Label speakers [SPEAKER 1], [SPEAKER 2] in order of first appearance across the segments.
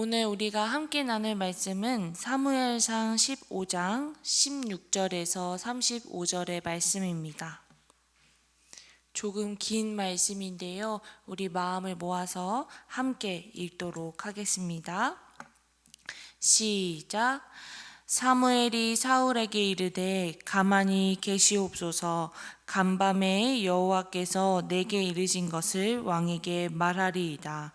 [SPEAKER 1] 오늘 우리가 함께 나눌 말씀은 사무엘상 15장 16절에서 35절의 말씀입니다. 조금 긴 말씀인데요. 우리 마음을 모아서 함께 읽도록 하겠습니다. 시작. 사무엘이 사울에게 이르되 가만히 계시옵소서 간밤에 여호와께서 내게 이르신 것을 왕에게 말하리이다.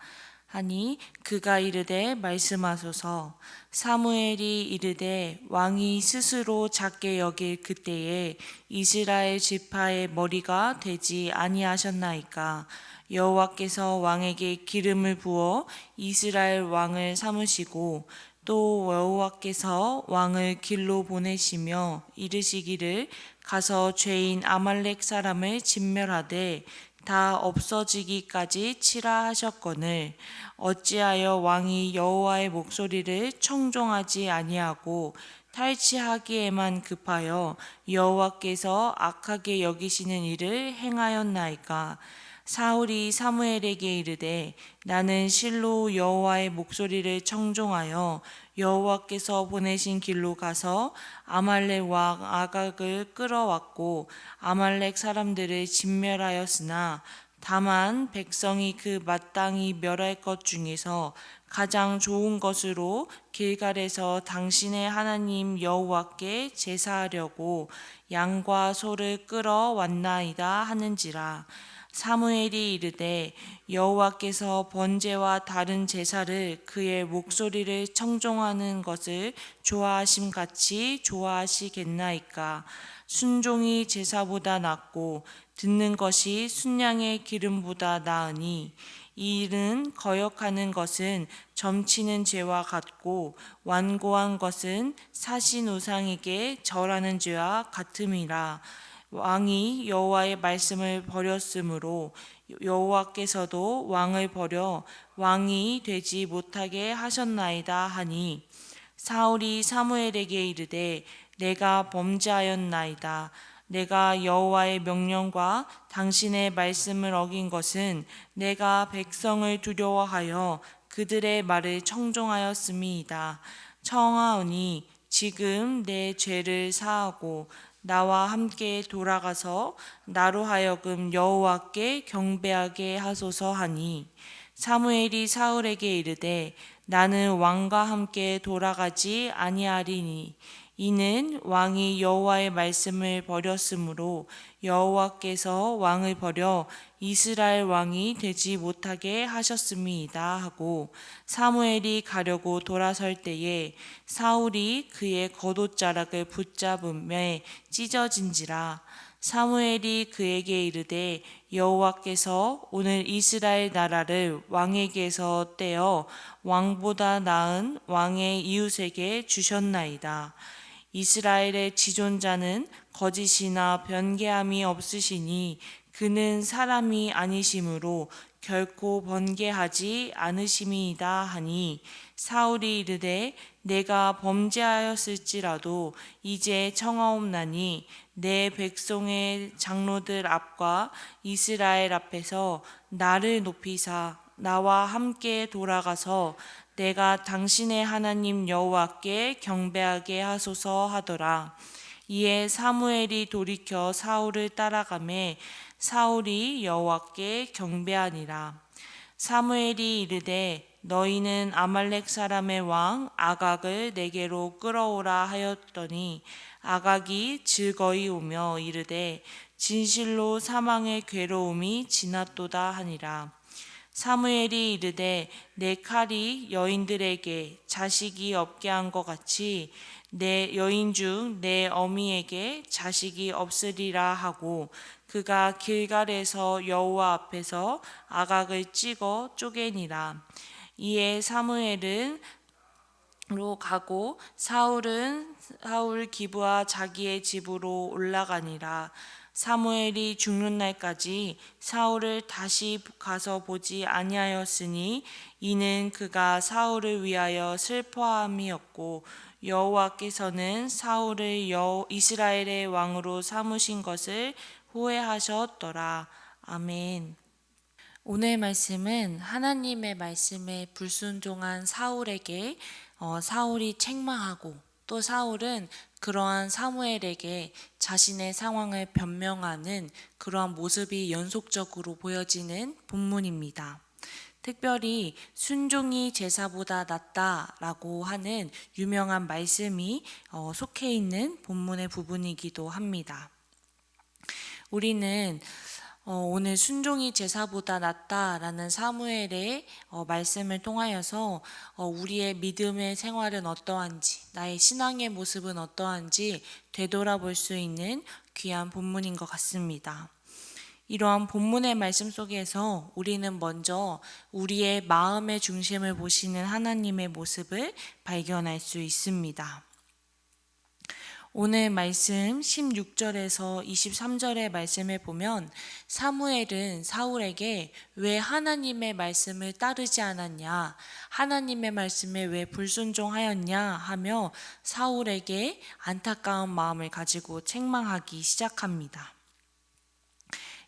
[SPEAKER 1] 하니 그가 이르되 말씀하소서. 사무엘이 이르되 왕이 스스로 작게 여길 그때에 이스라엘 지파의 머리가 되지 아니하셨나이까. 여호와께서 왕에게 기름을 부어 이스라엘 왕을 삼으시고 또 여호와께서 왕을 길로 보내시며 이르시기를 가서 죄인 아말렉 사람을 진멸하되 다 없어지기까지 치라 하셨거늘 어찌하여 왕이 여호와의 목소리를 청종하지 아니하고 탈취하기에만 급하여 여호와께서 악하게 여기시는 일을 행하였나이까 사울이 사무엘에게 이르되 나는 실로 여호와의 목소리를 청종하여 여호와께서 보내신 길로 가서 아말렉 왕 아각을 끌어왔고 아말렉 사람들을 진멸하였으나 다만 백성이 그 마땅히 멸할 것 중에서 가장 좋은 것으로 길갈에서 당신의 하나님 여호와께 제사하려고 양과 소를 끌어 왔나이다 하는지라 사무엘이 이르되 여호와께서 번제와 다른 제사를 그의 목소리를 청종하는 것을 좋아하심 같이 좋아하시겠나이까? 순종이 제사보다 낫고 듣는 것이 순양의 기름보다 나으니 이 일은 거역하는 것은 점치는 죄와 같고 완고한 것은 사신 우상에게 절하는 죄와 같음이라 왕이 여호와의 말씀을 버렸으므로 여호와께서도 왕을 버려 왕이 되지 못하게 하셨나이다 하니 사울이 사무엘에게 이르되 내가 범죄하였나이다. 내가 여호와의 명령과 당신의 말씀을 어긴 것은 내가 백성을 두려워하여 그들의 말을 청종하였음이이다. 청하오니 지금 내 죄를 사하고 나와 함께 돌아가서 나로 하여금 여호와께 경배하게 하소서 하니 사무엘이 사울에게 이르되 나는 왕과 함께 돌아가지 아니하리니 이는 왕이 여호와의 말씀을 버렸으므로 여호와께서 왕을 버려 이스라엘 왕이 되지 못하게 하셨음이다 하고 사무엘이 가려고 돌아설 때에 사울이 그의 겉옷자락을 붙잡음에 찢어진지라 사무엘이 그에게 이르되 여호와께서 오늘 이스라엘 나라를 왕에게서 떼어 왕보다 나은 왕의 이웃에게 주셨나이다. 이스라엘의 지존자는 거짓이나 변개함이 없으시니 그는 사람이 아니심으로 결코 번개하지 않으심이다 하니 사울이 이르되 내가 범죄하였을지라도 이제 청하옵나니 내 백성의 장로들 앞과 이스라엘 앞에서 나를 높이사 나와 함께 돌아가서 내가 당신의 하나님 여호와께 경배하게 하소서 하더라. 이에 사무엘이 돌이켜 사울을 따라가매 사울이 여호와께 경배하니라. 사무엘이 이르되 너희는 아말렉 사람의 왕 아각을 내게로 끌어오라 하였더니 아각이 즐거이 오며 이르되 진실로 사망의 괴로움이 지났도다 하니라. 사무엘이 이르되 내 칼이 여인들에게 자식이 없게 한 것 같이 내 여인 중 내 어미에게 자식이 없으리라 하고 그가 길갈에서 여호와 앞에서 아각을 찍어 쪼개니라 이에 사무엘은 로 가고 사울은 사울 기부와 자기의 집으로 올라가니라 사무엘이 죽는 날까지 사울을 다시 가서 보지 아니하였으니 이는 그가 사울을 위하여 슬퍼함이었고 여호와께서는 사울을 여 이스라엘의 왕으로 삼으신 것을 후회하셨더라. 아멘. 오늘 말씀은 하나님의 말씀에 불순종한 사울에게 어, 사울이 책망하고 또 사울은 그러한 사무엘에게 자신의 상황을 변명하는 그러한 모습이 연속적으로 보여지는 본문입니다. 특별히 순종이 제사보다 낫다라고 하는 유명한 말씀이 어, 속해 있는 본문의 부분이기도 합니다. 우리는 어, 오늘 순종이 제사보다 낫다라는 사무엘의 어, 말씀을 통하여서 어, 우리의 믿음의 생활은 어떠한지, 나의 신앙의 모습은 어떠한지 되돌아볼 수 있는 귀한 본문인 것 같습니다. 이러한 본문의 말씀 속에서 우리는 먼저 우리의 마음의 중심을 보시는 하나님의 모습을 발견할 수 있습니다. 오늘 말씀 16절에서 23절의 말씀을 보면 사무엘은 사울에게 왜 하나님의 말씀을 따르지 않았냐, 하나님의 말씀에 왜 불순종하였냐 하며 사울에게 안타까운 마음을 가지고 책망하기 시작합니다.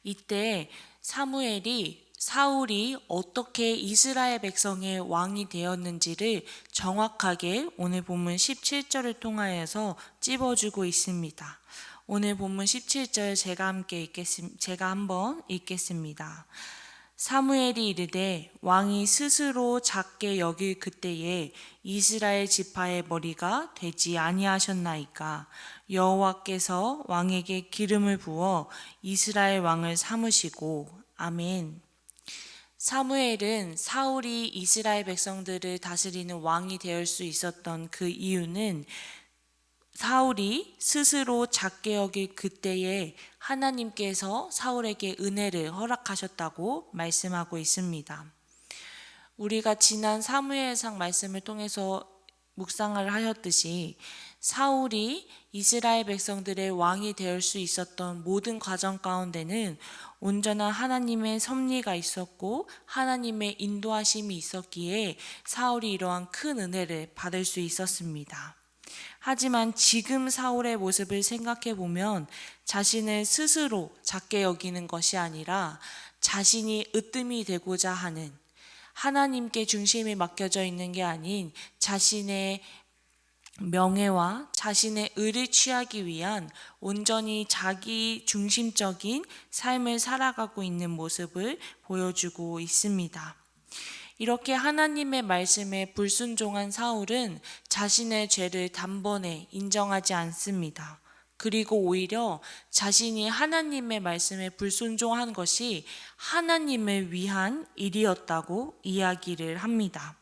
[SPEAKER 1] 이때 사무엘이 사울이 어떻게 이스라엘 백성의 왕이 되었는지를 정확하게 오늘 본문 17절을 통하여서 찝어주고 있습니다. 오늘 본문 17절 제가 함께 읽겠습니다. 제가 한번 읽겠습니다. 사무엘이 이르되 왕이 스스로 작게 여길 그때에 이스라엘 지파의 머리가 되지 아니하셨나이까 여호와께서 왕에게 기름을 부어 이스라엘 왕을 삼으시고 아멘. 사무엘은 사울이 이스라엘 백성들을 다스리는 왕이 되을 수 있었던 그 이유는 사울이 스스로 작게 여길 그때에 하나님께서 사울에게 은혜를 허락하셨다고 말씀하고 있습니다. 우리가 지난 사무엘상 말씀을 통해서 묵상을 하였듯이 사울이 이스라엘 백성들의 왕이 되을 수 있었던 모든 과정 가운데는 온전한 하나님의 섭리가 있었고 하나님의 인도하심이 있었기에 사울이 이러한 큰 은혜를 받을 수 있었습니다. 하지만 지금 사울의 모습을 생각해 보면 자신을 스스로 작게 여기는 것이 아니라 자신이 으뜸이 되고자 하는 하나님께 중심이 맡겨져 있는 게 아닌 자신의 명예와 자신의 의를 취하기 위한 온전히 자기 중심적인 삶을 살아가고 있는 모습을 보여주고 있습니다. 이렇게 하나님의 말씀에 불순종한 사울은 자신의 죄를 단번에 인정하지 않습니다. 그리고 오히려 자신이 하나님의 말씀에 불순종한 것이 하나님을 위한 일이었다고 이야기를 합니다.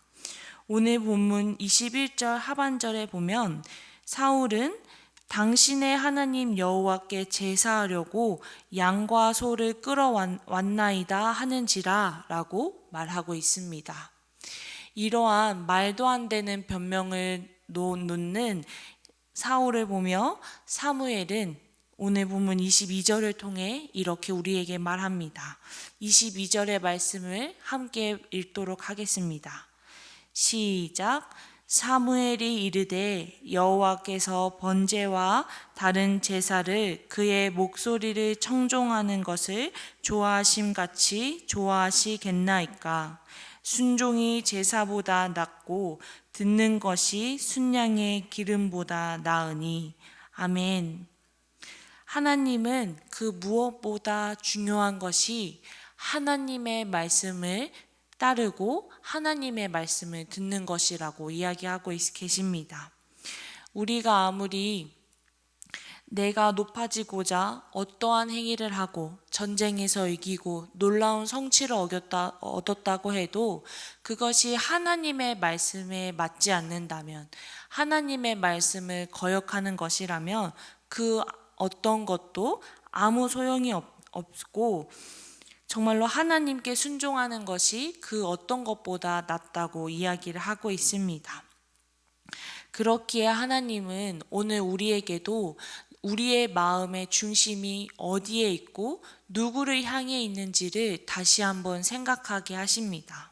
[SPEAKER 1] 오늘 본문 21절 하반절에 보면 사울은 당신의 하나님 여호와께 제사하려고 양과 소를 끌어왔나이다 하는지라 라고 말하고 있습니다. 이러한 말도 안 되는 변명을 놓는 사울을 보며 사무엘은 오늘 본문 22절을 통해 이렇게 우리에게 말합니다. 22절의 말씀을 함께 읽도록 하겠습니다. 시작. 사무엘이 이르되 여호와께서 번제와 다른 제사를 그의 목소리를 청종하는 것을 좋아하심 같이 좋아하시겠나이까 순종이 제사보다 낫고 듣는 것이 순양의 기름보다 나으니 아멘. 하나님은 그 무엇보다 중요한 것이 하나님의 말씀을 따르고 하나님의 말씀을 듣는 것이라고 이야기하고 계십니다. 우리가 아무리 내가 높아지고자 어떠한 행위를 하고 전쟁에서 이기고 놀라운 성취를 얻었다, 얻었다고 해도 그것이 하나님의 말씀에 맞지 않는다면 하나님의 말씀을 거역하는 것이라면 그 어떤 것도 아무 소용이 없, 없고 정말로 하나님께 순종하는 것이 그 어떤 것보다 낫다고 이야기를 하고 있습니다. 그렇기에 하나님은 오늘 우리에게도 우리의 마음의 중심이 어디에 있고 누구를 향해 있는지를 다시 한번 생각하게 하십니다.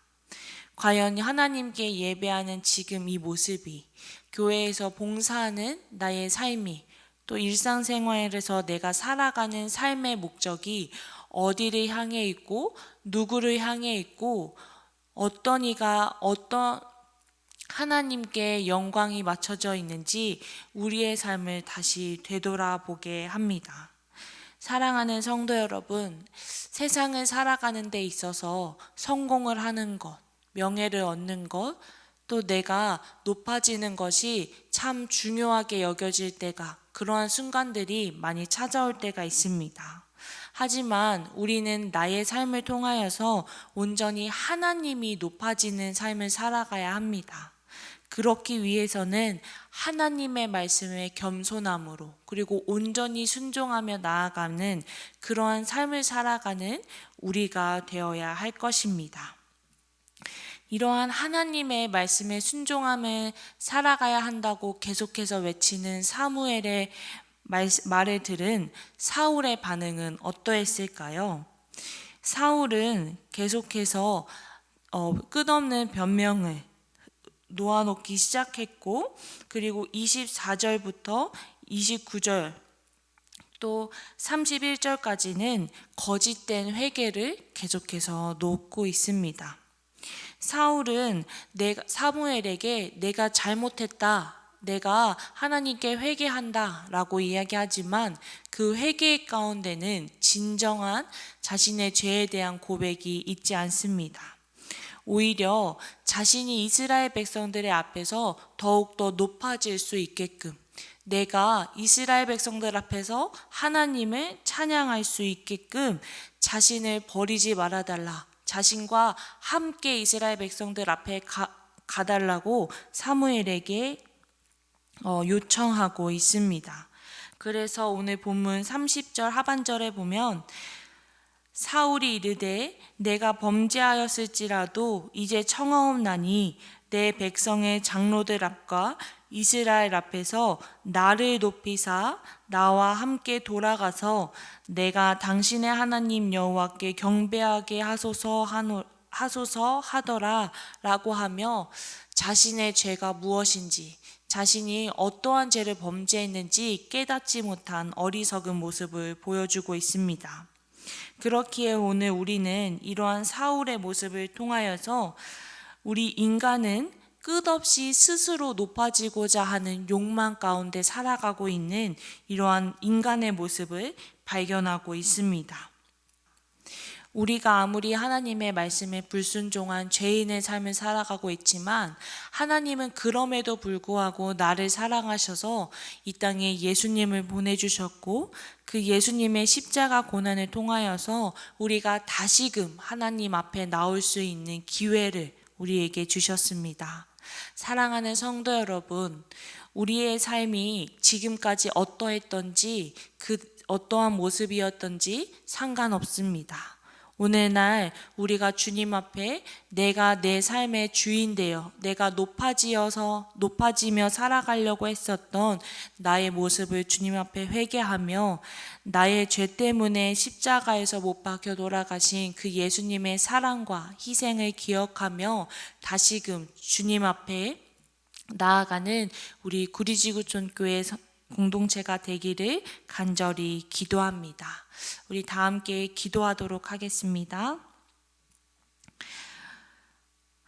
[SPEAKER 1] 과연 하나님께 예배하는 지금 이 모습이 교회에서 봉사하는 나의 삶이 또 일상생활에서 내가 살아가는 삶의 목적이 어디를 향해 있고 누구를 향해 있고 어떤 이가 어떤 하나님께 영광이 맞춰져 있는지 우리의 삶을 다시 되돌아보게 합니다. 사랑하는 성도 여러분, 세상을 살아가는 데 있어서 성공을 하는 것, 명예를 얻는 것, 또 내가 높아지는 것이 참 중요하게 여겨질 때가 그러한 순간들이 많이 찾아올 때가 있습니다. 하지만 우리는 나의 삶을 통하여서 온전히 하나님이 높아지는 삶을 살아가야 합니다. 그렇기 위해서는 하나님의 말씀에 겸손함으로 그리고 온전히 순종하며 나아가는 그러한 삶을 살아가는 우리가 되어야 할 것입니다. 이러한 하나님의 말씀에 순종함을 살아가야 한다고 계속해서 외치는 사무엘의 말, 말을 들은 사울의 반응은 어떠했을까요? 사울은 계속해서 어, 끝없는 변명을 놓아놓기 시작했고 그리고 24절부터 29절 또 31절까지는 거짓된 회개를 계속해서 놓고 있습니다. 사울은 내가 사무엘에게 내가 잘못했다. 내가 하나님께 회개한다 라고 이야기하지만 그 회개 가운데는 진정한 자신의 죄에 대한 고백이 있지 않습니다. 오히려 자신이 이스라엘 백성들의 앞에서 더욱더 높아질 수 있게끔 내가 이스라엘 백성들 앞에서 하나님을 찬양할 수 있게끔 자신을 버리지 말아달라. 자신과 함께 이스라엘 백성들 앞에 가, 가달라고 사무엘에게 어, 요청하고 있습니다. 그래서 오늘 본문 30절 하반절에 보면 사울이 이르되 내가 범죄하였을지라도 이제 청하옵나니 내 백성의 장로들 앞과 이스라엘 앞에서 나를 높이사 나와 함께 돌아가서 내가 당신의 하나님 여호와께 경배하게 하소서 하노, 하소서 하더라라고 하며 자신의 죄가 무엇인지 자신이 어떠한 죄를 범죄했는지 깨닫지 못한 어리석은 모습을 보여주고 있습니다. 그렇기에 오늘 우리는 이러한 사울의 모습을 통하여서 우리 인간은 끝없이 스스로 높아지고자 하는 욕망 가운데 살아가고 있는 이러한 인간의 모습을 발견하고 있습니다. 우리가 아무리 하나님의 말씀에 불순종한 죄인의 삶을 살아가고 있지만 하나님은 그럼에도 불구하고 나를 사랑하셔서 이 땅에 예수님을 보내주셨고 그 예수님의 십자가 고난을 통하여서 우리가 다시금 하나님 앞에 나올 수 있는 기회를 우리에게 주셨습니다. 사랑하는 성도 여러분, 우리의 삶이 지금까지 어떠했던지 그 어떠한 모습이었던지 상관없습니다. 오늘날 우리가 주님 앞에 내가 내 삶의 주인 되어 내가 높아지어서 높아지며 살아가려고 했었던 나의 모습을 주님 앞에 회개하며 나의 죄 때문에 십자가에서 못 박혀 돌아가신 그 예수님의 사랑과 희생을 기억하며 다시금 주님 앞에 나아가는 우리 구리지구촌 교회 공동체가 되기를 간절히 기도합니다. 우리 다 함께 기도하도록 하겠습니다.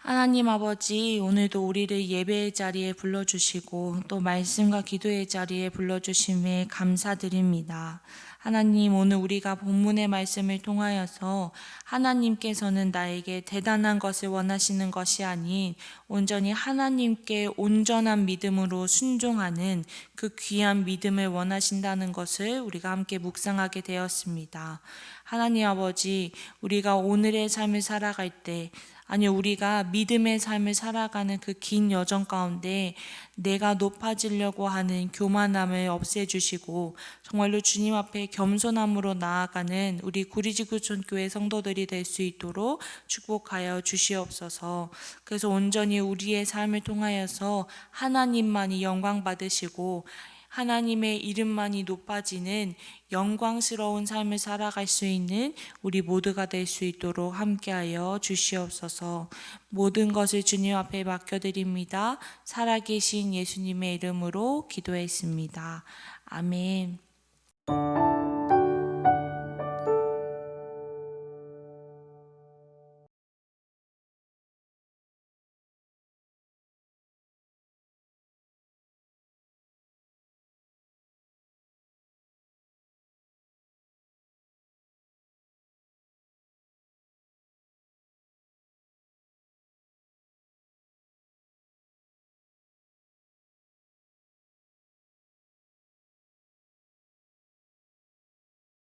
[SPEAKER 1] 하나님 아버지, 오늘도 우리를 예배의 자리에 불러주시고 또 말씀과 기도의 자리에 불러주심에 감사드립니다. 하나님, 오늘 우리가 본문의 말씀을 통하여서 하나님께서는 나에게 대단한 것을 원하시는 것이 아닌 온전히 하나님께 온전한 믿음으로 순종하는 그 귀한 믿음을 원하신다는 것을 우리가 함께 묵상하게 되었습니다. 하나님 아버지, 우리가 오늘의 삶을 살아갈 때 아니 우리가 믿음의 삶을 살아가는 그 긴 여정 가운데 내가 높아지려고 하는 교만함을 없애주시고 정말로 주님 앞에 겸손함으로 나아가는 우리 구리지구촌 교회 성도들이 될 수 있도록 축복하여 주시옵소서. 그래서 온전히 우리의 삶을 통하여서 하나님만이 영광 받으시고 하나님의 이름만이 높아지는 영광스러운 삶을 살아갈 수 있는 우리 모두가 될 수 있도록 함께하여 주시옵소서. 모든 것을 주님 앞에 맡겨드립니다. 살아계신 예수님의 이름으로 기도했습니다. 아멘.